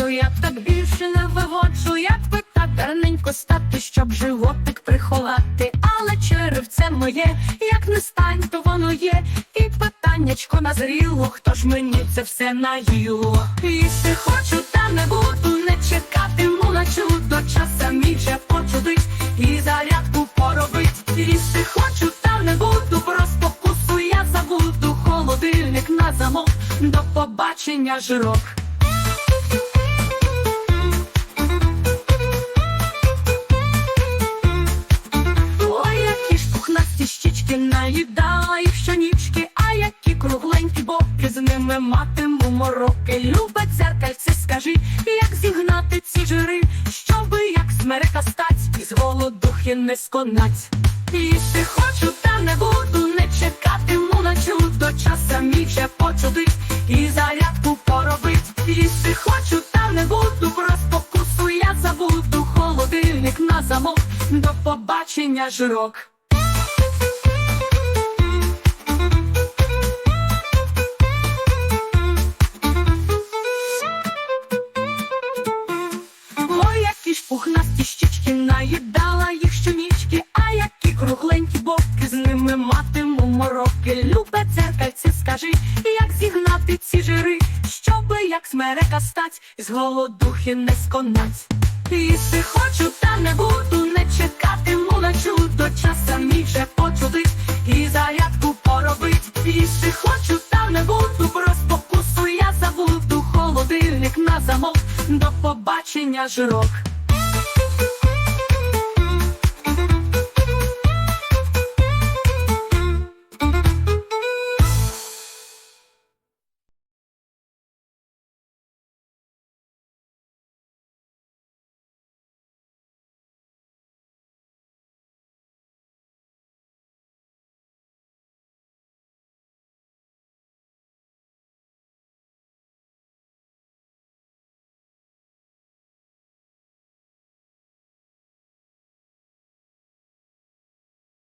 я так більше не виводжу, як би так гарненько стати, щоб животик приховати. Але черевце моє, як не стань, то воно є. І питаннячко назріло, хто ж мені це все наїло. Їсти хочу, та не буду, не чекатиму на чудо, часа мій почудить і зарядку поробить. Їсти хочу, та не буду, просто вкусу я забуду. Холодильник на замок, до побачення жирок. Щічки наїдала їх щонічки, а які кругленькі боки з ними матиму мороки. Любе дзеркальце, скажи, як зігнати ці жири, щоби як смерека стать, і з голодухи не сконать. Їсти хочу, та не буду, не чекатиму на чудо, часа мій вже почудить, і зарядку поробить. Їсти хочу, та не буду, просто вкусу я забуду, холодильник на замок, до побачення жирок. Пухнасті щічки наїдала їх щонічки, а які кругленькі боки з ними матиму мороки. Любе дзеркальце, скажи, як зігнати ці жири, щоби як смерека стать, з голодухи не сконать. Їсти хочу, та не буду, не чекатиму на чудо, часа мій вже почудить, і зарядку поробить. Їсти хочу, та не буду, просто вкусу я забуду, холодильник на замок, до побачення жирок.